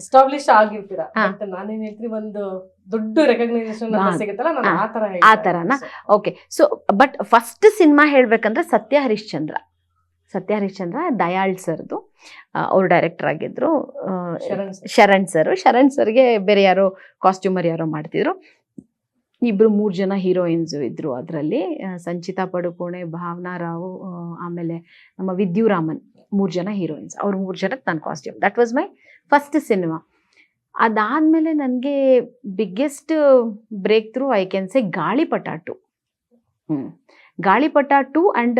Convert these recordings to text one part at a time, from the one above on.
Establish ಆಗಿರ್ತೀರಾ. ನಾನೇನ್ ಹೇಳ್ತೀನಿ ಒಂದು ದೊಡ್ಡ ರೆಕಗ್ನೈಸೇಷನ್. ಸಿಗುತ್ತಲ್ಲ ನಾನು ಆ ತರ ಆ ತರನಾ? Okay so but first cinema ಹೇಳ್ಬೇಕಂದ್ರೆ ಸತ್ಯ ಹರಿಶ್ಚಂದ್ರ. ಸತ್ಯ ಹರಿಶ್ಚಂದ್ರ ದಯಾಳ್ ಸರ್ದು ಅವ್ರು ಡೈರೆಕ್ಟರ್ ಆಗಿದ್ರು. ಶರಣ್ ಸರ್. ಶರಣ್ ಸರ್ಗೆ ಬೇರೆ ಯಾರೋ ಕಾಸ್ಟ್ಯೂಮರ್ ಯಾರೋ ಮಾಡ್ತಿದ್ರು. ಇಬ್ರು ಮೂರು ಜನ ಹೀರೋಯಿನ್ಸ್ ಇದ್ರು ಅದರಲ್ಲಿ. ಸಂಚಿತಾ ಪಡುಕೋಣೆ ಭಾವನಾ ರಾವ್ ಆಮೇಲೆ ನಮ್ಮ ವಿದ್ಯುರಾಮನ್ ಮೂರು ಜನ ಹೀರೋಯಿನ್ಸ್ ಅವ್ರು ಮೂರು ಜನಕ್ಕೆ ನಾನು costume that was my first cinema ಅದಾದ್ಮೇಲೆ ನನಗೆ biggest breakthrough I can say Galipata two hmm. Galipata two and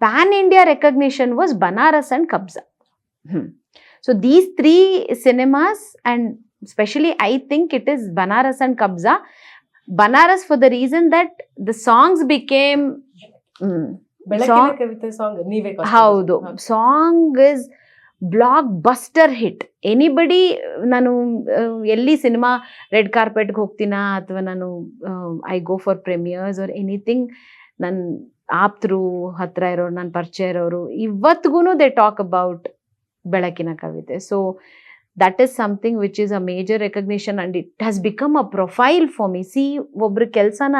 pan India recognition was Banaras and Kabzaa hmm. So these three cinemas and specially I think it is Banaras and Kabzaa Banaras for the reason that the songs became ಬೆಳಕಿನ Song- ಕವಿತೆ song ನೀವೇ costume ಹೌದು. design. Song is blockbuster hit anybody ನಾನು ಎಲ್ಲಿ cinema red ಕಾರ್ಪೆಟ್ಗೆ ಹೋಗ್ತೀನ ಅಥವಾ ನಾನು I go for premieres or anything ನನ್ನ ಆಪ್ತರು ಹತ್ರ ಇರೋರು ನನ್ನ ಪರಿಚಯ ಇರೋರು ಇವತ್ತಿಗೂ ದೇ ಟಾಕ್ ಅಬೌಟ್ ಬೆಳಕಿನ ಕವಿತೆ. So that is something which is a major recognition and it has become a profile for me C ಒಬ್ರು ಕೆಲಸನ,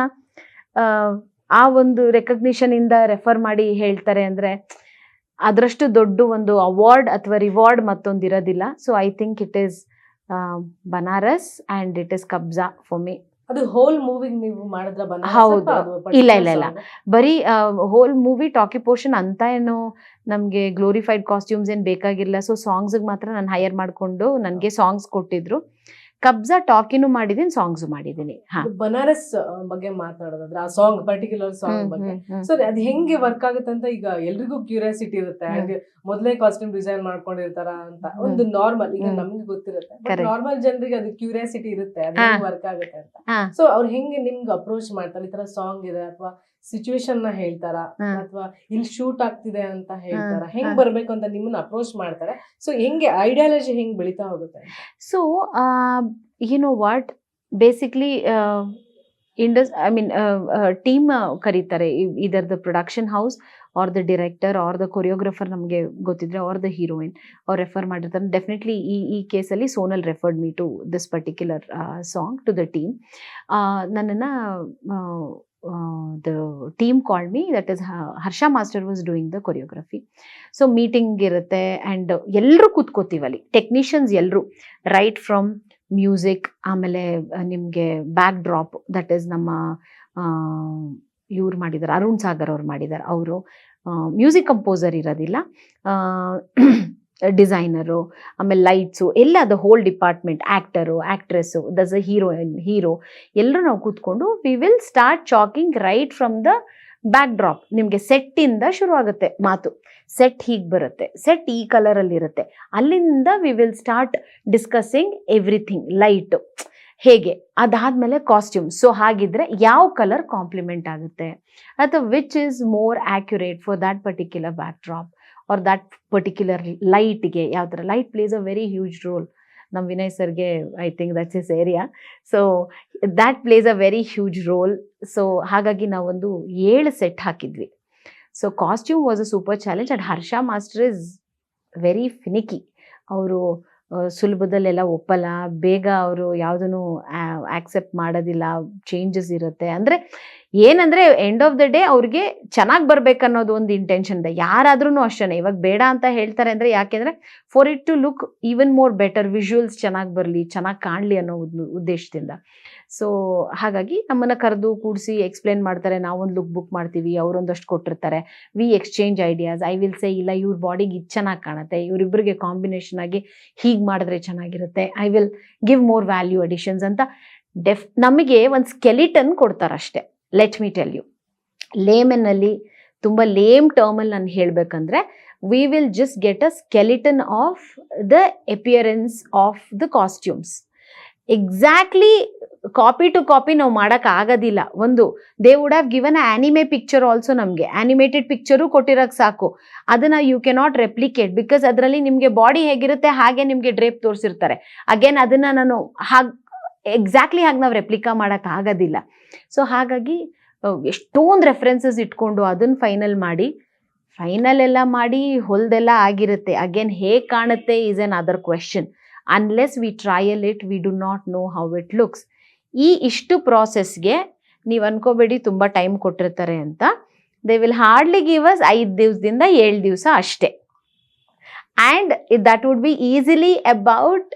ಆ ಒಂದು ರೆಕಗ್ನಿಷನ್ ಇಂದ ರೆಫರ್ ಮಾಡಿ ಹೇಳ್ತಾರೆ ಅಂದ್ರೆ ಅದರಷ್ಟು ದೊಡ್ಡ ಒಂದು ಅವಾರ್ಡ್ ಅಥವಾ ರಿವಾರ್ಡ್ ಮತ್ತೊಂದು ಇರೋದಿಲ್ಲ. So I think it is Banaras and it is Kabzaa for me ಅದು ಹೋಲ್ ಮೂವಿಗೆ ನೀವು ಮಾಡಿದ್ರ ಹೌದು. ಇಲ್ಲ, ಇಲ್ಲ, ಇಲ್ಲ. ಬರೀ ಹೋಲ್ ಮೂವಿ ಟಾಕಿ ಪೋರ್ಷನ್ ಅಂತ ಏನು ನಮಗೆ ಗ್ಲೋರಿಫೈಡ್ ಕಾಸ್ಟ್ಯೂಮ್ಸ್ ಏನು ಬೇಕಾಗಿಲ್ಲ. ಸೊ ಸಾಂಗ್ಸ್ಗೆ ಮಾತ್ರ ನಾನು ಹೈಯರ್ ಮಾಡಿಕೊಂಡು ನನಗೆ ಸಾಂಗ್ಸ್ ಕೊಟ್ಟಿದ್ರು. ಕಬ್ಜಾ ಟಾಕಿನೂ ಮಾಡಿದೀನಿ ಸಾಂಗ್ಸ್ ಮಾಡಿದೀನಿ ಬನಾರಸ್ ಬಗ್ಗೆ ಮಾತಾಡೋದಾದ್ರೆ ಆ ಸಾಂಗ್ ಪರ್ಟಿಕ್ಯುಲರ್ ಸಾಂಗ್ ಬಗ್ಗೆ. ಸೊ ಅದ್ ಹೆಂಗೆ ವರ್ಕ್ ಆಗುತ್ತೆ ಅಂತ ಈಗ ಎಲ್ರಿಗೂ ಕ್ಯೂರಿಯಾಸಿಟಿ ಇರುತ್ತೆ ಮೊದಲೇ ಕಾಸ್ಟ್ಯೂಮ್ ಡಿಸೈನ್ ಮಾಡ್ಕೊಂಡಿರ್ತಾರ ಅಂತ ಒಂದು ನಾರ್ಮಲ್ ಈಗ. ನಮ್ಗೆ ಗೊತ್ತಿರುತ್ತೆ. ನಾರ್ಮಲ್ ಜನರಿಗೆ ಅದು ಕ್ಯೂರಿಯಾಸಿಟಿ ಇರುತ್ತೆ ಅದು. ವರ್ಕ್ ಆಗುತ್ತೆ ಅಂತ. ಸೊ ಅವ್ರು ಹೆಂಗೆ ನಿಮ್ಗೆ ಅಪ್ರೋಚ್ ಮಾಡ್ತಾರೆ ಈ ತರ ಸಾಂಗ್ ಇದೆ ಅಥವಾ ಸಿಚುವೇಶನ್ನ ಹೇಳ್ತಾರ? ಅಥವಾ ಇಲ್ಲಿ ಶೂಟ್ ಆಗ್ತಿದೆ ಅಂತ ಹೇಳ್ತಾರ? ಹೆಂಗ್. ಬರ್ಬೇಕು ಅಂತ ನಿಮ್ಮನ್ನ ಅಪ್ರೋಚ್ ಮಾಡ್ತಾರೆ? ಸೊ ಹೆಂಗೆ ಐಡಿಯಾಲಜಿ ಹೆಂಗ್ ಬೆಳಿತಾ ಹೋಗುತ್ತೆ? So you know what basically Indus I mean team ಕರೀತಾರೆ either the production house or the director or the choreographer ನಮಗೆ ಗೊತ್ತಿದ್ರೆ ಆರ್ ದ ಹೀರೋಯಿನ್ ಅವ್ರು ರೆಫರ್ ಮಾಡಿರ್ತಾರೆ. ಡೆಫಿನೆಟ್ಲಿ ಈ ಈ ಕೇಸಲ್ಲಿ Sonal referred me to this particular song to the team ನನ್ನನ್ನು the team called me that is Harsha master was doing the choreography so meeting ಇರುತ್ತೆ and ಎಲ್ಲರೂ ಕೂತ್ಕೋತೀವಲ್ಲಿ ಟೆಕ್ನಿಷಿಯನ್ಸ್ ಎಲ್ಲರೂ ರೈಟ್ ಫ್ರಮ್ ಮ್ಯೂಸಿಕ್ ಆಮೇಲೆ ನಿಮಗೆ ಬ್ಯಾಕ್ ಡ್ರಾಪ್ ದಟ್ ಈಸ್ ನಮ್ಮ ಇವ್ರು ಮಾಡಿದ್ದಾರೆ ಅರುಣ್ ಸಾಗರ್ ಅವ್ರು ಮಾಡಿದ್ದಾರೆ ಅವರು ಮ್ಯೂಸಿಕ್ ಕಂಪೋಸರ್ ಇರೋದಿಲ್ಲ. ಡಿಸೈನರು, ಆಮೇಲೆ ಲೈಟ್ಸು, ಎಲ್ಲ the whole department actor actress thus a heroine hero ಎಲ್ಲರೂ ನಾವು ಕೂತ್ಕೊಂಡು we will start chalking right from the backdrop ನಿಮಗೆ ಸೆಟ್ಟಿಂದ ಶುರು ಆಗುತ್ತೆ ಮಾತು. ಸೆಟ್ ಹೀಗೆ ಬರುತ್ತೆ. ಸೆಟ್ ಈ ಕಲರಲ್ಲಿರುತ್ತೆ ಅಲ್ಲಿಂದ we will start discussing everything light ಹೇಗೆ? ಅದಾದಮೇಲೆ ಕಾಸ್ಟ್ಯೂಮ್ ಸೊ ಹಾಗಿದ್ರೆ ಯಾವ ಕಲರ್ ಕಾಂಪ್ಲಿಮೆಂಟ್ ಆಗುತ್ತೆ? ಅಥವಾ which is more accurate for that particular backdrop or that particular ಲೈಟ್ಗೆ ಯಾವ ಥರ light plays a very huge role ನಮ್ಮ ವಿನಯ್ ಸರ್ಗೆ I think that's is area so that plays a very huge role so ಹಾಗಾಗಿ ನಾವೊಂದು ಏಳು set ಹಾಕಿದ್ವಿ. So costume was a super challenge and Harsha master is very finicky ಅವರು ಸುಲಭದಲ್ಲೆಲ್ಲ ಒಪ್ಪಲ್ಲ. ಬೇಗ ಅವರು ಯಾವುದನ್ನು ಆಕ್ಸೆಪ್ಟ್ ಮಾಡೋದಿಲ್ಲ. ಚೇಂಜಸ್ ಇರುತ್ತೆ. ಅಂದರೆ ಏನಂದರೆ ಎಂಡ್ ಆಫ್ ದ ಡೇ ಅವ್ರಿಗೆ ಚೆನ್ನಾಗಿ ಬರ್ಬೇಕನ್ನೋದು ಒಂದು ಇಂಟೆನ್ಷನ್ ಇದೆ. ಯಾರಾದ್ರೂ ಅಷ್ಟೇ ಇವಾಗ ಬೇಡ ಅಂತ ಹೇಳ್ತಾರೆ ಅಂದ್ರೆ ಯಾಕೆಂದ್ರೆ for it to look even more better visuals ಚೆನ್ನಾಗಿ ಬರಲಿ, ಚೆನ್ನಾಗಿ ಕಾಣಲಿ ಅನ್ನೋ ಉದ್ದೇಶದಿಂದ. ಸೊ ಹಾಗಾಗಿ ನಮ್ಮನ್ನ ಕರೆದು ಕೂಡಿಸಿ ಎಕ್ಸ್ಪ್ಲೇನ್ ಮಾಡ್ತಾರೆ. ನಾವೊಂದು ಲುಕ್ ಬುಕ್ ಮಾಡ್ತೀವಿ, ಅವರೊಂದಷ್ಟು ಕೊಟ್ಟಿರ್ತಾರೆ. We exchange ideas I will say ಇಲ್ಲ, ಇವ್ರ ಬಾಡಿಗೆ ಇದು ಚೆನ್ನಾಗಿ ಕಾಣುತ್ತೆ. ಇವರಿಬ್ಬರಿಗೆ ಕಾಂಬಿನೇಷನ್ ಆಗಿ ಹೀಗೆ ಮಾಡಿದ್ರೆ ಚೆನ್ನಾಗಿರುತ್ತೆ. I will give more value additions ಅಂತ ಡೆಫ್ ನಮಗೆ ಒಂದು ಸ್ಕೆಲಿಟನ್ ಕೊಡ್ತಾರಷ್ಟೇ. ಲೆಟ್ ಮಿ ಟೆಲ್ ಯು ಲೇಮೆನ್ನಲ್ಲಿ ತುಂಬ ಲೇಮ್ ಟರ್ಮಲ್ಲಿ ನಾನು ಹೇಳಬೇಕಂದ್ರೆ we will just get a skeleton of the appearance of the costumes exactly copy to copy ನಾವು ಮಾಡೋಕೆ ಆಗೋದಿಲ್ಲ. ಒಂದು they would have given anime picture also ನಮಗೆ. ಆ್ಯನಿಮೇಟೆಡ್ ಪಿಕ್ಚರು ಕೊಟ್ಟಿರೋಕ್ಕೆ ಸಾಕು. ಅದನ್ನು you can not replicate because ಅದರಲ್ಲಿ ನಿಮಗೆ ಬಾಡಿ ಹೇಗಿರುತ್ತೆ ಹಾಗೆ ನಿಮಗೆ ಡ್ರೇಪ್ ತೋರಿಸಿರ್ತಾರೆ. ಅಗೇನ್ ಅದನ್ನು ನಾನು ಹಾಗೆ ಎಕ್ಸಾಕ್ಟ್ಲಿ ಹಾಗೆ ನಾವು ರೆಪ್ಲಿಕಾ ಮಾಡೋಕೆ ಆಗೋದಿಲ್ಲ. ಸೊ ಹಾಗಾಗಿ ಎಷ್ಟೊಂದು ರೆಫರೆನ್ಸಸ್ ಇಟ್ಕೊಂಡು ಅದನ್ನು ಫೈನಲ್ ಮಾಡಿ ಫೈನಲ್ ಎಲ್ಲ ಮಾಡಿ ಹೊಲ್ದೆಲ್ಲ ಆಗಿರುತ್ತೆ. ಅಗೇನ್ ಹೇಗೆ ಕಾಣುತ್ತೆ is another question unless we trial it we do not know how it looks ಈ ಇಷ್ಟು ಪ್ರಾಸೆಸ್ಗೆ ನೀವು ಅನ್ಕೋಬೇಡಿ, ತುಂಬ ಟೈಮ್ ಕೊಟ್ಟಿರ್ತಾರೆ ಅಂತ. They will hardly give us ಐದು ದಿವಸದಿಂದ ಏಳು ದಿವಸ ಅಷ್ಟೇ. And that would be easily about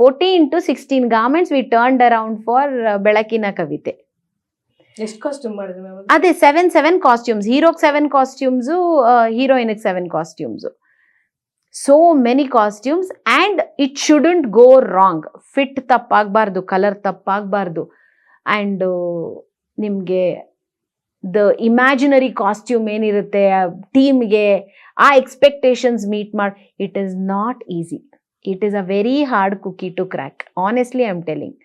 fourteen into sixteen garments we turned around for ಬೆಳಕಿನ ಕವಿತೆ ಎಷ್ಟು ಕಾಸ್ಟ್ಯೂಮ್ ಮಾಡಿದ್ರಿ ಅದೇ? ಸೆವೆನ್ ಸೆವೆನ್ ಕಾಸ್ಟ್ಯೂಮ್ಸ್ ಹೀರೋಗ್ seven costumes ಹೀರೋಯಿನ್ಗೆ seven costumes so many costumes and it shouldn't go wrong fit ತಪ್ಪಾಗಬಾರ್ದು colour ತಪ್ಪಾಗಬಾರ್ದು. And ನಿಮಗೆ the imaginary costume ಏನಿರುತ್ತೆ ಟೀಮ್ಗೆ ಆ ಎಕ್ಸ್ಪೆಕ್ಟೇಷನ್ಸ್ ಮೀಟ್ ಮಾಡಿ it is not easy it is a very hard cookie to crack honestly I am telling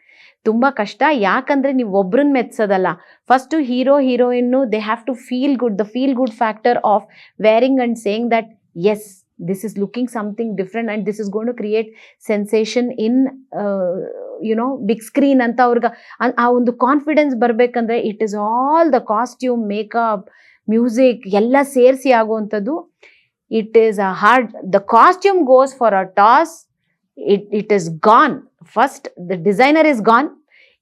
ತುಂಬ ಕಷ್ಟ. ಯಾಕಂದರೆ ನೀವು ಒಬ್ರನ್ನ ಮೆಚ್ಚೋದಲ್ಲ first hero heroine they have to feel good the feel good factor of wearing and saying that yes this is looking something different and this is going to create sensation in you know big screen ಅಂತ ಅವ್ರಿಗೆ. ಆ- ಆ ಒಂದು confidence ಬರಬೇಕಂದ್ರೆ it is all the costume makeup music ಎಲ್ಲ ಸೇರಿಸಿ ಆಗುವಂಥದ್ದು. It is a hard the costume goes for a toss it it is gone first the designer is gone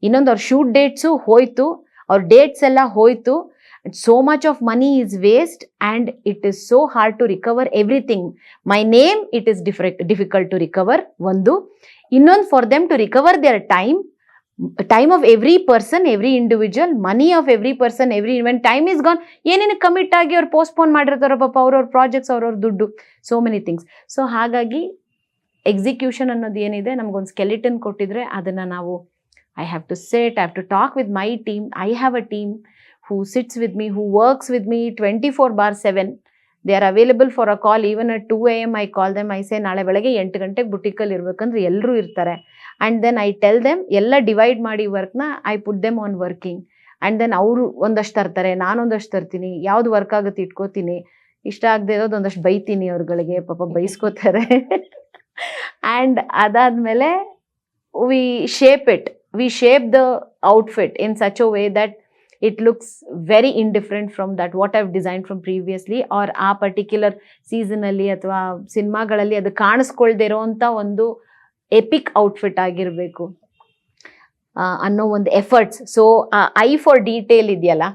ಇನ್ನೊಂದು ಅವ್ರ ಶೂಟ್ ಡೇಟ್ಸು ಹೋಯ್ತು. ಅವ್ರ ಡೇಟ್ಸ್ ಎಲ್ಲ ಹೋಯ್ತು. So much of money is waste and it is so hard to recover everything my name it is ಡಿಫ್ರೆಕ್ಟ್ difficult to recover ಒಂದು. ಇನ್ನೊಂದು for them to recover their time time of every person every individual money of every person every event time is gone ಏನೇನು commit ಆಗಿ ಅವ್ರು postpone ಮಾಡಿರ್ತಾರೋ ಪಾಪ ಅವ್ರವ್ರ projects ಅವ್ರವ್ರ ದುಡ್ಡು. ಸೋ ಮೆನಿ ಥಿಂಗ್ಸ್ ಸೊ ಹಾಗಾಗಿ ಎಕ್ಸಿಕ್ಯೂಷನ್ ಅನ್ನೋದು ಏನಿದೆ, ನಮಗೊಂದು ಸ್ಕೆಲಿಟನ್ ಕೊಟ್ಟಿದ್ರೆ ಅದನ್ನು ನಾವು I have to set I have to talk with my team I have a team who sits with me who works with me twenty four bar seven they are available for a call even at two A M I call them I say ನಾಳೆ ಬೆಳಗ್ಗೆ ಎಂಟು ಗಂಟೆಗೆ ಬುಟಿಕಲ್ಲಿ ಇರಬೇಕಂದ್ರೆ ಎಲ್ಲರೂ ಇರ್ತಾರೆ. And then I tell them ಎಲ್ಲ divide ಮಾಡಿ ವರ್ಕ್ನ I put them on working and then ಅವರು ಒಂದಷ್ಟು ತರ್ತಾರೆ, ನಾನೊಂದಷ್ಟು ತರ್ತೀನಿ, ಯಾವ್ದು ವರ್ಕ್ ಆಗುತ್ತೆ ಇಟ್ಕೋತೀನಿ, ಇಷ್ಟ ಆಗದೆ ಇರೋದು ಒಂದಷ್ಟು ಬೈತೀನಿ ಅವ್ರುಗಳಿಗೆ, ಪಾಪ ಬೈಸ್ಕೋತಾರೆ. ಆ್ಯಂಡ್ ಅದಾದಮೇಲೆ we shape it we shape the outfit in such a way that it looks very indifferent from that what I've design from previously or a particular ಸೀಸನಲ್ಲಿ ಅಥವಾ ಸಿನಿಮಾಗಳಲ್ಲಿ ಅದು ಕಾಣಿಸ್ಕೊಳ್ದೇ ಇರೋವಂಥ ಒಂದು ಎಪಿಕ್ ಔಟ್ಫಿಟ್ ಆಗಿರಬೇಕು. ಅನ್ನೋ ಒಂದು efforts so I for detail ಇದೆಯಲ್ಲ?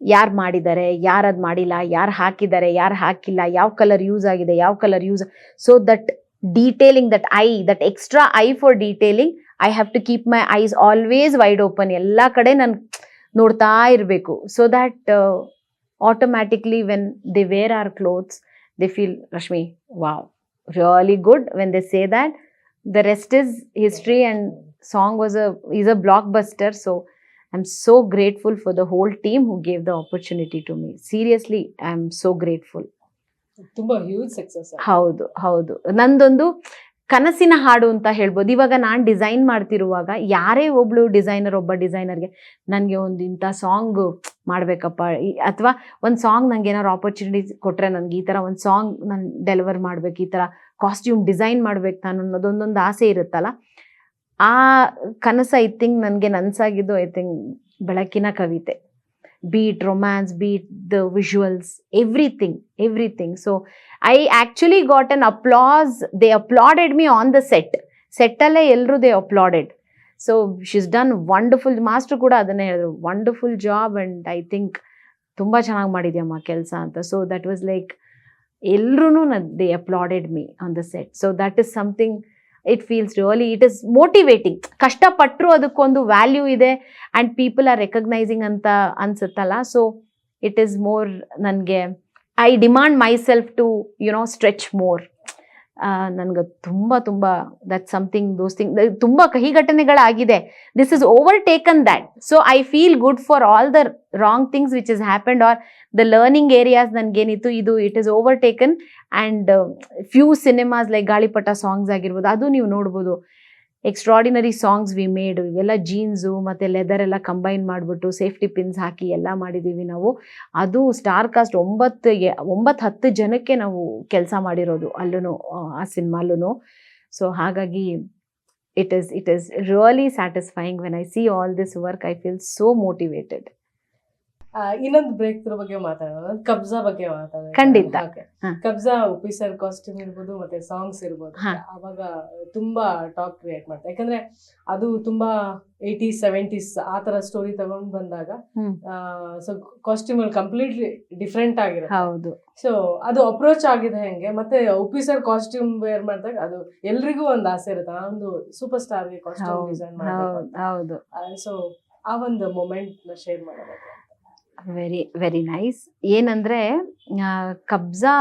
ಯಾರು ಮಾಡಿದ್ದಾರೆ? ಯಾರು ಅದು ಮಾಡಿಲ್ಲ? ಯಾರು ಹಾಕಿದ್ದಾರೆ? ಯಾರು ಹಾಕಿಲ್ಲ? ಯಾವ ಕಲರ್ ಯೂಸ್ ಆಗಿದೆ? ಯಾವ colour use so that detailing that I that extra I for detailing I have to keep my eyes always wide open ಎಲ್ಲ ಕಡೆ ನಾನು ನೋಡ್ತಾ ಇರಬೇಕು so that automatically when they wear our clothes they feel Rashmi wow really good when they say that the rest is history and song was a is a blockbuster so I am so grateful for the whole team who gave the opportunity to me seriously I am so grateful ತುಂಬಾ huge success ಹೌದು ಹೌದು. ನಂದೊಂದು ಕನಸಿನ ಹಾಡು ಅಂತ ಹೇಳ್ಬೋದು. ಇವಾಗ ನಾನು ಡಿಸೈನ್ ಮಾಡ್ತಿರುವಾಗ ಯಾರೇ ಒಬ್ಳು ಡಿಸೈನರ್ ಒಬ್ಬ ಡಿಸೈನರ್ಗೆ ನನಗೆ ಒಂದು ಇಂಥ ಸಾಂಗ್ ಮಾಡಬೇಕಪ್ಪ ಅಥವಾ ಒಂದು ಸಾಂಗ್ ನಂಗೆ ಏನಾದ್ರು ಆಪರ್ಚುನಿಟಿ ಕೊಟ್ಟರೆ ನನಗೆ ಈ ಥರ ಒಂದು ಸಾಂಗ್ ನಾನು ಡೆಲಿವರ್ ಮಾಡ್ಬೇಕು, ಈ ಥರ ಕಾಸ್ಟ್ಯೂಮ್ ಡಿಸೈನ್ ಮಾಡ್ಬೇಕು ನಾನು ಅನ್ನೋದೊಂದೊಂದು ಆಸೆ ಇರುತ್ತಲ್ಲ. ಆ ಕನಸು ಐ ಥಿಂಕ್ ನನಗೆ ನನ್ಸಾಗಿದ್ದು ಐ ಥಿಂಕ್ ಬೆಳಕಿನ ಕವಿತೆ. Beat romance beat the visuals everything everything so I actually got an applause they applauded me on the set ಸೆಟ್ಟಲ್ಲೇ ಎಲ್ಲರೂ they applauded so she's done wonderful master ಕೂಡ ಅದನ್ನೇ ಹೇಳಿದ್ರು wonderful job and I think ತುಂಬ ಚೆನ್ನಾಗಿ ಮಾಡಿದ್ಯಮ್ಮ ಕೆಲಸ ಅಂತ so that was like ಎಲ್ಲರೂ they applauded me on the set so that is something it feels really it is motivating ಕಷ್ಟಪಟ್ಟರು ಅದಕ್ಕೊಂದು ವ್ಯಾಲ್ಯೂ ಇದೆ ಆ್ಯಂಡ್ ಪೀಪಲ್ ಆರ್ ರೆಕಗ್ನೈಸಿಂಗ್ ಅಂತ ಅನ್ಸುತ್ತಲ್ಲ. ಸೊ ಇಟ್ ಈಸ್ ಮೋರ್ ನನಗೆ I demand myself to you know stretch more ನನಗೆ ತುಂಬ ತುಂಬ that something those thing ತುಂಬ ಕಹಿ ಘಟನೆಗಳಾಗಿದೆ. This is overtaken that so I feel good for all the wrong things which is happened are the learning areas ನನಗೇನಿತ್ತು, ಇದು it is overtaken and few cinemas like Gaalipata songs ಆಗಿರ್ಬೋದು, ಅದು ನೀವು ನೋಡ್ಬೋದು. Extraordinary songs we made ಇವೆಲ್ಲ jeans ಮತ್ತು leather ಎಲ್ಲ combine ಮಾಡಿಬಿಟ್ಟು safety pins ಹಾಕಿ ಎಲ್ಲ ಮಾಡಿದ್ದೀವಿ ನಾವು. ಅದು ಸ್ಟಾರ್ ಕಾಸ್ಟ್ ಒಂಬತ್ತು ಒಂಬತ್ತು ಹತ್ತು ಜನಕ್ಕೆ ನಾವು ಕೆಲಸ ಮಾಡಿರೋದು ಅಲ್ಲೂ ಆ ಸಿನಿಮಾಲೂ ಸೊ ಹಾಗಾಗಿ it is it is really satisfying when I see all this work I feel so motivated ಇನ್ನೊಂದು ಬ್ರೇಕ್ ಥ್ರೂ ಬಗ್ಗೆ ಮಾತಾಡೋಣ. ಕಬ್ಜಾ ಬಗ್ಗೆ ಮಾತಾಡೋಣ. ಖಂಡಿತ. ಕಬ್ಜಾ ಉಪಿಸರ್ ಕಾಸ್ಟ್ಯೂಮ್ ಇರ್ಬೋದು ಮತ್ತೆ ಸಾಂಗ್ಸ್ ಇರ್ಬೋದು. ಅವಾಗ ತುಂಬಾ ಟಾಕ್ ಕ್ರಿಯೇಟ್ ಮಾಡ್ತಾರೆ. ಯಾಕಂದ್ರೆ ಅದು ತುಂಬಾ ಏಯ್ಟೀಸ್ ಸೆವೆಂಟೀಸ್ ಆ ತರ ಸ್ಟೋರಿ ತಗೊಂಡ್ ಬಂದಾಗ. ಸೊ ಕಾಸ್ಟ್ಯೂಮ್ ಅಲ್ಲಿ ಕಂಪ್ಲೀಟ್ಲಿ ಡಿಫ್ರೆಂಟ್ ಆಗಿರುತ್ತೆ. ಹೌದು. ಸೊ ಅದು ಅಪ್ರೋಚ್ ಆಗಿದೆ ಹೆಂಗೆ ಮತ್ತೆ ಉಪಿಸರ್ ಕಾಸ್ಟ್ಯೂಮ್ ವೇರ್ ಮಾಡಿದಾಗ ಅದು ಎಲ್ರಿಗೂ ಒಂದು ಆಸೆ ಇರುತ್ತೆ. ಒಂದು ಸೂಪರ್ ಸ್ಟಾರ್ಗೆ ಕಾಸ್ಟ್ಯೂಮ್ ಡಿಸೈನ್ ಹೌದು. ಹೌದು. ಸೊ ಆ ಒಂದು ಮೊಮೆಂಟ್ನ ಶೇರ್ ಮಾಡೋದು ವೆರಿ ವೆರಿ ನೈಸ್ ಏನಂದರೆ Kabzaa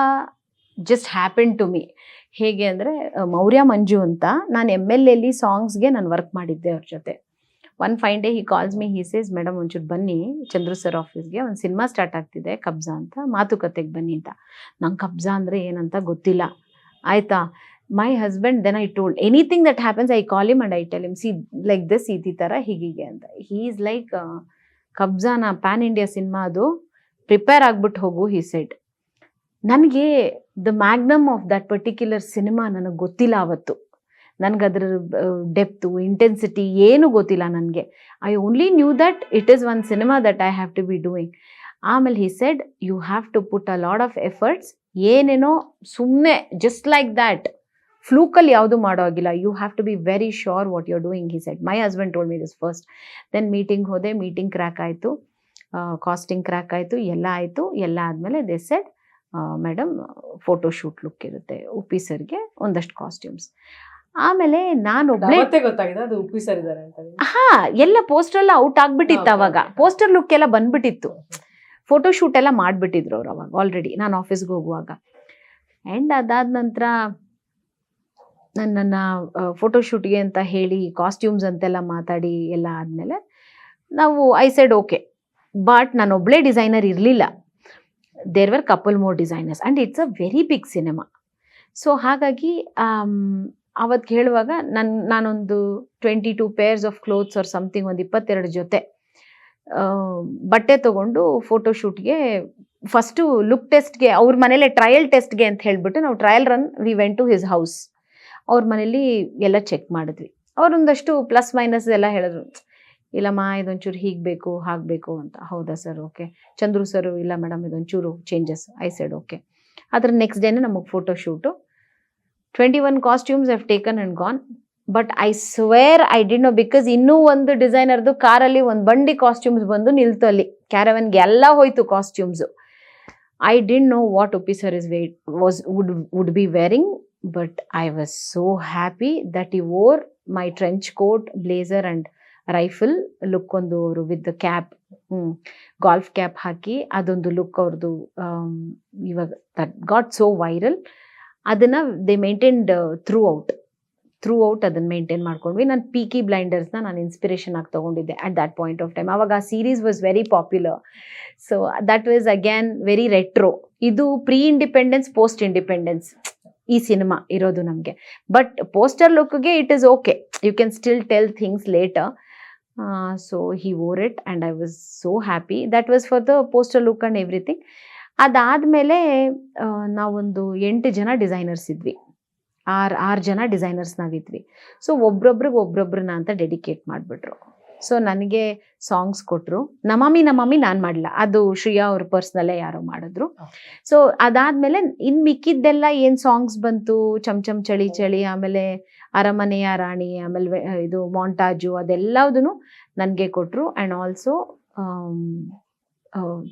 just happen to me ಹೇಗೆ ಅಂದರೆ ಮೌರ್ಯ ಮಂಜು ಅಂತ ನಾನು ಎಂ ಎಲ್ ಎಲ್ಲಿ ಸಾಂಗ್ಸ್ಗೆ ನಾನು ವರ್ಕ್ ಮಾಡಿದ್ದೆ ಅವ್ರ ಜೊತೆ. One fine day he calls me he says madam ಒಂಚೂರು ಬನ್ನಿ, ಚಂದ್ರು ಸರ್ ಆಫೀಸ್ಗೆ ಒಂದು ಸಿನಿಮಾ ಸ್ಟಾರ್ಟ್ ಆಗ್ತಿದೆ, ಕಬ್ಜಾ ಅಂತ. ಮಾತುಕತೆಗೆ ಬನ್ನಿ ಅಂತ. ನಂಗೆ ಕಬ್ಜಾ ಅಂದರೆ ಏನಂತ ಗೊತ್ತಿಲ್ಲ. ಆಯಿತಾ? My husband then I told anything that happens I call him and I tell him see like this ಈ ಥರ ಹೀಗೀಗೆ ಅಂತ. ಹೀ ಈಸ್ ಲೈಕ್ ಕಬ್ಜಾನ ಪ್ಯಾನ್ ಇಂಡಿಯಾ ಸಿನಿಮಾ ಅದು, ಪ್ರಿಪೇರ್ ಆಗ್ಬಿಟ್ಟು ಹೋಗು ಹಿ ಸೆಡ್. ನನಗೆ the magnum of that particular cinema ನನಗೆ ಗೊತ್ತಿಲ್ಲ ಅವತ್ತು. ನನಗೆ ಅದರ ಡೆಪ್ತು, ಇಂಟೆನ್ಸಿಟಿ ಏನು ಗೊತ್ತಿಲ್ಲ ನನಗೆ. I only knew that it is one cinema that I have to be doing. ಆಮೇಲೆ he said, you have to put a load of efforts ಏನೇನೋ ಸುಮ್ಮನೆ ಜಸ್ಟ್ ಲೈಕ್ ದ್ಯಾಟ್ ಫ್ಲೂಕಲ್ಲಿ ಯಾವುದು ಮಾಡೋ ಆಗಿಲ್ಲ you have to be very sure what you doing he said my husband told me this first then meeting ಹೋದೆ meeting crack ಆಯಿತು casting crack ಆಯಿತು ಎಲ್ಲ ಆಯಿತು ಎಲ್ಲ ಆದಮೇಲೆ the set madam photo shoot look ಇರುತ್ತೆ ಉಪ್ಪಿ ಸರ್ಗೆ ಒಂದಷ್ಟು ಕಾಸ್ಟ್ಯೂಮ್ಸ್ ಆಮೇಲೆ ನಾನು ಹಾ ಎಲ್ಲ ಪೋಸ್ಟರ್ ಎಲ್ಲ ಔಟ್ ಆಗ್ಬಿಟ್ಟಿತ್ತು ಅವಾಗ. ಪೋಸ್ಟರ್ ಲುಕ್ ಎಲ್ಲ ಬಂದ್ಬಿಟ್ಟಿತ್ತು. ಫೋಟೋ ಶೂಟ್ ಎಲ್ಲ ಮಾಡ್ಬಿಟ್ಟಿದ್ರು ಅವ್ರು ಅವಾಗ ಆಲ್ರೆಡಿ ನಾನು ಆಫೀಸ್ಗೆ ಹೋಗುವಾಗ. ಆ್ಯಂಡ್ ಅದಾದ ನಂತರ ನನ್ನನ್ನು ಫೋಟೋಶೂಟ್ಗೆ ಅಂತ ಹೇಳಿ ಕಾಸ್ಟ್ಯೂಮ್ಸ್ ಅಂತೆಲ್ಲ ಮಾತಾಡಿ ಎಲ್ಲ ಆದಮೇಲೆ ನಾವು ಐ ಸೆಡ್ ಓಕೆ ಬಟ್ ನಾನು ಒಬ್ಬಳೇ ಡಿಸೈನರ್ ಇರಲಿಲ್ಲ. There were couple more designers and it's a very big cinema so ಹಾಗಾಗಿ ಅವತ್ತು ಹೇಳುವಾಗ ನನ್ನ ನಾನೊಂದು twenty two pairs of clothes or something ಒಂದು ಇಪ್ಪತ್ತೆರಡು ಜೊತೆ ಬಟ್ಟೆ ತೊಗೊಂಡು ಫೋಟೋ ಶೂಟ್ಗೆ ಫಸ್ಟು ಲುಕ್ ಟೆಸ್ಟ್ಗೆ ಅವ್ರ ಮನೇಲೆ ಟ್ರಯಲ್ ಟೆಸ್ಟ್ಗೆ ಅಂತ ಹೇಳಿಬಿಟ್ಟು ನಾವು trial run we went to his house ಅವ್ರ ಮನೇಲಿ ಎಲ್ಲ ಚೆಕ್ ಮಾಡಿದ್ವಿ. ಅವರೊಂದಷ್ಟು ಪ್ಲಸ್ ಮೈನಸ್ ಎಲ್ಲ ಹೇಳಿದ್ರು, ಇಲ್ಲಮ್ಮ ಇದೊಂಚೂರು ಹೀಗೆ ಬೇಕು ಹಾಗಬೇಕು ಅಂತ. ಹೌದಾ ಸರ್ ಓಕೆ ಚಂದ್ರು ಸರು ಇಲ್ಲ ಮೇಡಮ್ ಇದೊಂಚೂರು ಚೇಂಜಸ್ ಐ ಸೈಡ್ ಓಕೆ ಅದ್ರ ನೆಕ್ಸ್ಟ್ ಡೇನೇ ನಮಗೆ photo shoot twenty one costumes have taken and gone but I swear I didn't know because ಇನ್ನೂ ಒಂದು ಡಿಸೈನರ್ದು ಕಾರಲ್ಲಿ ಒಂದು ಬಂಡಿ ಕಾಸ್ಟ್ಯೂಮ್ಸ್ ಬಂದು ನಿಲ್ತು ಅಲ್ಲಿ. ಕ್ಯಾರವನ್ಗೆ ಎಲ್ಲ ಹೋಯ್ತು costumes I didn't know what officer is wait was would would be wearing but I was so happy that he wore my trench coat blazer and rifle look ಒಂದು ಅವರು ವಿತ್ ಕ್ಯಾಪ್ ಗಾಲ್ಫ್ ಕ್ಯಾಪ್ ಹಾಕಿ ಅದೊಂದು look ಅವ್ರದ್ದು ಇವಾಗ that got so viral ಅದನ್ನು they maintained throughout throughout ಅದನ್ನು maintain ಮಾಡ್ಕೊಂಡ್ವಿ. ನಾನು ಪೀಕಿ ಬ್ಲೈಂಡರ್ಸ್ನ ನಾನು ಇನ್ಸ್ಪಿರೇಷನ್ ಆಗಿ ತೊಗೊಂಡಿದ್ದೆ at that point of time ಅವಾಗ ಆ series was very popular so that was again very retro ಇದು ಪ್ರೀ ಇಂಡಿಪೆಂಡೆನ್ಸ್ ಪೋಸ್ಟ್ ಇಂಡಿಪೆಂಡೆನ್ಸ್ ಈ ಸಿನಿಮಾ ಇರೋದು ನಮಗೆ. But poster ಲುಕ್ಗೆ it is okay you can still tell things later so he wore it and I was so happy that was for the poster look and everything ಅದಾದಮೇಲೆ ನಾವೊಂದು ಎಂಟು ಜನ designers ಇದ್ವಿ. ಆರು ಆರು ಜನ ಡಿಸೈನರ್ಸ್ ನಾವಿದ್ವಿ. ಸೊ ಒಬ್ರೊಬ್ರಿಗೆ ಒಬ್ರೊಬ್ರನ್ನ ಅಂತ dedicate ಮಾಡಿಬಿಟ್ರು. ಸೊ ನನಗೆ ಸಾಂಗ್ಸ್ ಕೊಟ್ಟರು ನಮಾಮಿ ನಮಾಮಿ ನಾನು ಮಾಡಲ್ಲ ಅದು ಶ್ರೇಯಾ ಅವ್ರ ಪರ್ಸ್ನಲ್ಲೇ ಯಾರೋ ಮಾಡಿದ್ರು. ಸೊ ಅದಾದಮೇಲೆ ಇನ್ ಮಿಕ್ಕಿದ್ದೆಲ್ಲ ಏನು ಸಾಂಗ್ಸ್ ಬಂತು? ಚಮ್ ಚಮ್ ಚಳಿ ಚಳಿ ಆಮೇಲೆ ಅರಮನೆಯ ರಾಣಿ ಆಮೇಲೆ ಇದು ಮಾಂಟಾಜು ಅದೆಲ್ಲದೂ ನನಗೆ ಕೊಟ್ಟರು ಆ್ಯಂಡ್ ಆಲ್ಸೋ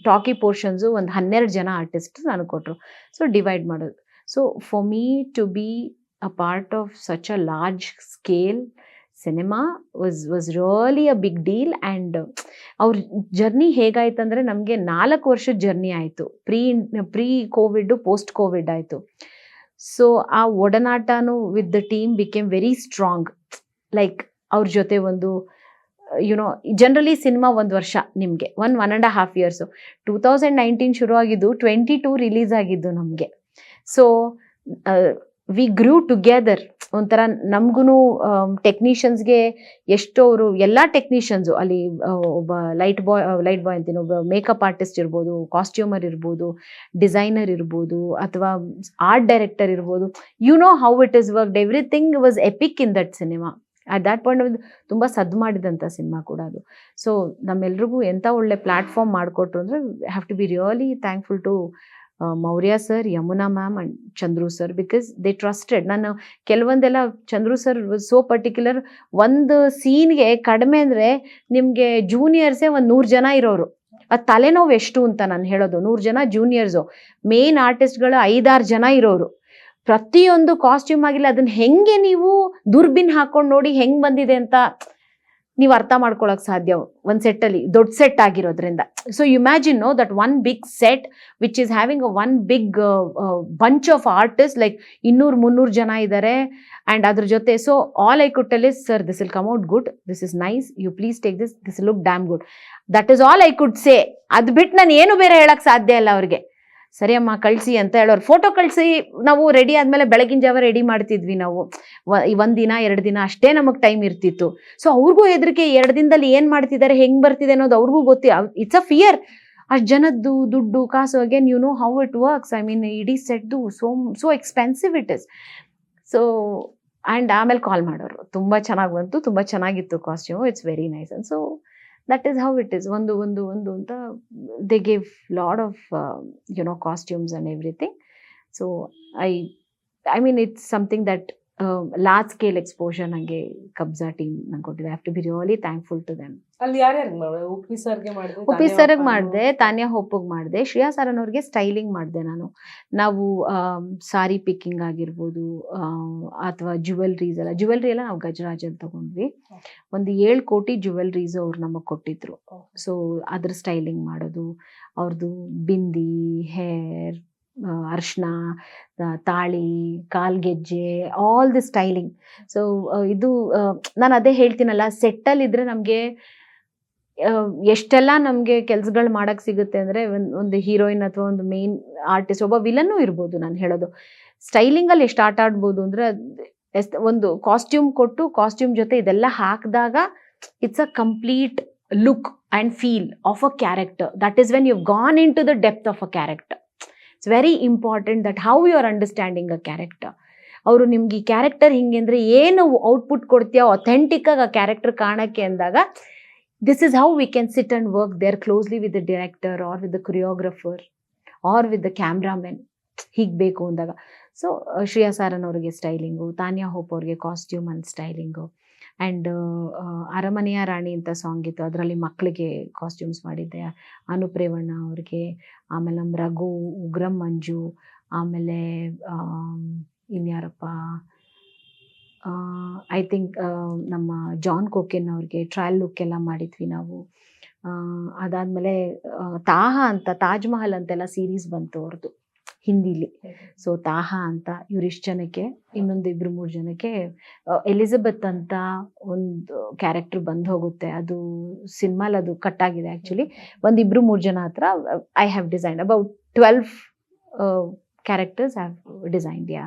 ಟಾಕಿ ಪೋರ್ಷನ್ಸು ಒಂದು ಹನ್ನೆರಡು ಜನ ಆರ್ಟಿಸ್ಟ್ ನನಗೆ ಕೊಟ್ಟರು ಸೊ ಡಿವೈಡ್ ಮಾಡೋದು. So for me to be a part of such a large scale cinema was was really a big deal and ಅವ್ರ ಜರ್ನಿ ಹೇಗಾಯ್ತಂದರೆ ನಮಗೆ ನಾಲ್ಕು ವರ್ಷದ ಜರ್ನಿ ಆಯಿತು. Pre pre covid post covid ಆಯಿತು. ಸೊ ಆ ಒಡನಾಟನೂ with the team became very strong like ಅವ್ರ ಜೊತೆ ಒಂದು ಯುನೋ ಜನರಲಿ ಸಿನಿಮಾ ಒಂದು ವರ್ಷ ನಿಮಗೆ one one and half years two thousand nineteen ಶುರು ಆಗಿದ್ದು ಟ್ವೆಂಟಿ ಟೂ ರಿಲೀಸ್ ಆಗಿದ್ದು ನಮಗೆ. ಸೊ ವಿ ಗ್ರೂ ಟುಗೆದರ್ ಒಂಥರ ನಮಗೂ ಟೆಕ್ನಿಷಿಯನ್ಸ್ಗೆ ಎಷ್ಟೋರು ಅವರು ಎಲ್ಲ ಟೆಕ್ನಿಷಿಯನ್ಸು ಅಲ್ಲಿ ಒಬ್ಬ ಲೈಟ್ ಬಾಯ್ ಲೈಟ್ ಬಾಯ್ ಅಂತೀನಿ, ಒಬ್ಬ ಮೇಕಪ್ ಆರ್ಟಿಸ್ಟ್ ಇರ್ಬೋದು ಕಾಸ್ಟ್ಯೂಮರ್ ಇರ್ಬೋದು ಡಿಸೈನರ್ ಇರ್ಬೋದು, ಅಥವಾ ಆರ್ಟ್ ಡೈರೆಕ್ಟರ್ ಇರ್ಬೋದು. You know how it is worked everything was epic in that cinema at that point ತುಂಬ ಸದ್ದು ಮಾಡಿದಂಥ ಸಿನಿಮಾ ಕೂಡ ಅದು. ಸೊ ನಮ್ಮೆಲ್ರಿಗೂ ಎಂಥ ಒಳ್ಳೆ ಪ್ಲಾಟ್ಫಾರ್ಮ್ ಮಾಡಿಕೊಟ್ರು ಅಂದರೆ have to be really thankful to Maurya sir, Yamuna ma'am and Chandru sir because they trusted ನಾನು ಕೆಲವೊಂದೆಲ್ಲ ಚಂದ್ರು ಸರ್ ಸೋ ಪರ್ಟಿಕ್ಯುಲರ್ ಒಂದು ಸೀನ್ಗೆ ಕಡಿಮೆ ಅಂದರೆ ನಿಮಗೆ ಜೂನಿಯರ್ಸೇ ಒಂದು ನೂರು ಜನ ಇರೋರು. ಆ ತಲೆನೋವು ಎಷ್ಟು ಅಂತ ನಾನು ಹೇಳೋದು. ನೂರು ಜನ ಜೂನಿಯರ್ಸು ಮೇನ್ ಆರ್ಟಿಸ್ಟ್ಗಳು ಐದಾರು ಜನ ಇರೋರು. ಪ್ರತಿಯೊಂದು ಕಾಸ್ಟ್ಯೂಮ್ ಆಗಿಲ್ಲ. ಅದನ್ನ ಹೆಂಗೆ ನೀವು ದುರ್ಬಿನ್ ಹಾಕೊಂಡು ನೋಡಿ ಹೆಂಗೆ ಬಂದಿದೆ ಅಂತ ನೀವು ಅರ್ಥ ಮಾಡ್ಕೊಳಕ್ ಸಾಧ್ಯ ಒಂದು ಸೆಟ್ಟಲ್ಲಿ ದೊಡ್ಡ ಸೆಟ್ ಆಗಿರೋದ್ರಿಂದ. So imagine no that one big set which is having one big bunch of artist like ಇನ್ನೂರು, ಮುನ್ನೂರು ಜನ ಇದ್ದಾರೆ ಆ್ಯಂಡ್ ಅದ್ರ ಜೊತೆ so all I could tell is sir this will come out good this is nice you please take this this look damn good that is all I could say ಅದು ಬಿಟ್ಟು ನಾನು ಏನು ಬೇರೆ ಹೇಳಕ್ ಸಾಧ್ಯ ಇಲ್ಲ ಅವ್ರಿಗೆ. ಸರಿ ಅಮ್ಮ ಕಳಿಸಿ ಅಂತ ಹೇಳೋರು. ಫೋಟೋ ಕಳಿಸಿ, ನಾವು ರೆಡಿ ಆದಮೇಲೆ ಬೆಳಗಿನ ಜಾವ ರೆಡಿ ಮಾಡ್ತಿದ್ವಿ ನಾವು. ಒಂದು ದಿನ, ಎರಡು ದಿನ ಅಷ್ಟೇ ನಮಗೆ ಟೈಮ್ ಇರ್ತಿತ್ತು. ಸೊ ಅವ್ರಿಗೂ ಹೆದರಿಕೆ, ಎರಡು ದಿನದಲ್ಲಿ ಏನು ಮಾಡ್ತಿದ್ದಾರೆ ಹೆಂಗ್ ಬರ್ತಿದೆ ಅನ್ನೋದು ಅವ್ರಿಗೂ ಗೊತ್ತಿ ಇಟ್ಸ್ ಅ ಫಿಯರ್ ಅಷ್ಟು ಜನದ್ದು, ದುಡ್ಡು, ಕಾಸು again you know how it works I mean ಇಡೀ ಸೆಟ್ದು so so expensive it is so and ಆಮೇಲೆ ಕಾಲ್ ಮಾಡೋರು. ತುಂಬ ಚೆನ್ನಾಗಿ ಬಂತು, ತುಂಬ ಚೆನ್ನಾಗಿತ್ತು costume it's very nice and so that is how it is ಒಂದು ಒಂದು ಒಂದು ಅಂತ they gave load of you know costumes and everything so I I mean it's something that large scale exposure ನಂಗೆ ಕಬ್ಜಾ ಟೀಮ್ ನಂಗೆ ಕೊಟ್ಟಿದೆ. Have to be really thankful to them ಅಲ್ಲಿ ಯಾರ್ಯಾರು ಉಪ್ಪಿ ಸರ್ಗೆ ಮಾಡಿದೆ ಉಪ್ಪಿ ಮಾಡಿದೆ ತಾನ್ಯಾ ಹೋಪಗ್ ಮಾಡಿದೆ ಶ್ರೇಯಾ ಸರನ್ ಅವ್ರಿಗೆ ಸ್ಟೈಲಿಂಗ್ ಮಾಡಿದೆ ನಾನು. ನಾವು ಸಾರಿ ಪಿಕ್ಕಿಂಗ್ ಆಗಿರ್ಬೋದು ಅಥವಾ ಜುವೆಲ್ರೀಸ್ ಎಲ್ಲ. ಜುವೆಲ್ರಿ ಎಲ್ಲ ನಾವು ಗಜರಾಜಲ್ಲಿ ತಗೊಂಡ್ವಿ. ಒಂದು ಏಳು ಕೋಟಿ ಜುವೆಲ್ರೀಸ್ ಅವ್ರು ನಮಗೆ ಕೊಟ್ಟಿದ್ರು. ಸೊ ಅದ್ರ ಸ್ಟೈಲಿಂಗ್ ಮಾಡೋದು ಅವ್ರದ್ದು ಬಿಂದಿ ಹೇರ್ ಅರ್ಶಿನ ತಾಳಿ, ಕಾಲ್ಗೆಜ್ಜೆ ಆಲ್ ದಿ ಸ್ಟೈಲಿಂಗ್ ಸೊ ಇದು ನಾನು ಅದೇ ಹೇಳ್ತೀನಲ್ಲ ಸೆಟ್ಟಲ್ಲಿ ಇದ್ರೆ ನಮಗೆ ಎಷ್ಟೆಲ್ಲ ನಮಗೆ ಕೆಲ್ಸಗಳು ಮಾಡೋಕ್ಕೆ ಸಿಗುತ್ತೆ ಅಂದರೆ ಒಂದು ಹೀರೋಯಿನ್ ಅಥವಾ ಒಂದು ಮೇನ್ ಆರ್ಟಿಸ್ಟ್ ಒಬ್ಬ ವಿಲನ್ನೂ ಇರ್ಬೋದು ನಾನು ಹೇಳೋದು. ಸ್ಟೈಲಿಂಗಲ್ಲಿ ಎಷ್ಟು ಆಟ ಆಡ್ಬೋದು ಅಂದರೆ ಎಸ್ ಒಂದು ಕಾಸ್ಟ್ಯೂಮ್ ಕೊಟ್ಟು ಕಾಸ್ಟ್ಯೂಮ್ ಜೊತೆ ಇದೆಲ್ಲ ಹಾಕಿದಾಗ it's a complete look and feel of a character that is when you gone in to the depth of a character it's very important that how you are understanding a character ಅವರು ನಿಮ್ಗೆ ಈ character ಹಿಂಗೆ ಅಂದರೆ ಏನು output ಕೊಡ್ತೀಯೋ ಅಥೆಂಟಿಕ್ಕಾಗಿ ಆ character ಕಾಣಕ್ಕೆ ಅಂದಾಗ this is how we can sit and work there closely with the director or with the choreographer or with the cameramen ಹೀಗೆ ಬೇಕು ಅಂದಾಗ. ಸೊ ಶ್ರೇಯಾ ಸಾರನ್ ಅವ್ರಿಗೆ ಸ್ಟೈಲಿಂಗು ತಾನ್ಯಾ ಹೋಪ್ ಅವ್ರಿಗೆ ಕಾಸ್ಟ್ಯೂಮ್ ಅಂಡ್ ಸ್ಟೈಲಿಂಗು ಆ್ಯಂಡ್ ಅರಮನೆಯ ರಾಣಿ ಅಂತ ಸಾಂಗ್ ಇತ್ತು. ಅದರಲ್ಲಿ ಮಕ್ಕಳಿಗೆ ಕಾಸ್ಟ್ಯೂಮ್ಸ್ ಮಾಡಿದ್ದೆ. ಅನುಪ್ರೇವಣ್ಣ ಅವ್ರಿಗೆ, ಆಮೇಲೆ ನಮ್ಮ ರಘು, ಉಗ್ರಂ, ಮಂಜು, ಆಮೇಲೆ ಇನ್ಯಾರಪ್ಪ ಐ ಥಿಂಕ್ ನಮ್ಮ ಜಾನ್ ಕೋಕೆನ್ ಅವ್ರಿಗೆ ಟ್ರಯಲ್ ಲುಕ್ ಎಲ್ಲ ಮಾಡಿದ್ವಿ ನಾವು. ಅದಾದಮೇಲೆ ತಾಹ ಅಂತ, ತಾಜ್ ಮಹಲ್ ಅಂತೆಲ್ಲ ಸೀರೀಸ್ ಬಂತು ಅವ್ರದ್ದು ಹಿಂದಿಲಿ. ಸೊ ತಾಹ ಅಂತ ಇವರಿಷ್ಟು ಜನಕ್ಕೆ ಇನ್ನೊಂದು ಇಬ್ರು ಮೂರು ಜನಕ್ಕೆ ಎಲಿಜಬೆತ್ ಅಂತ ಒಂದು ಕ್ಯಾರೆಕ್ಟರ್ ಬಂದು ಹೋಗುತ್ತೆ. ಅದು ಸಿನಿಮಾಲ್ ಅದು ಕಟ್ ಆಗಿದೆ ಆ್ಯಕ್ಚುಲಿ ಒಂದು ಇಬ್ರು ಮೂರು ಜನ ಹತ್ರ I have design about twelve characters have designed yeah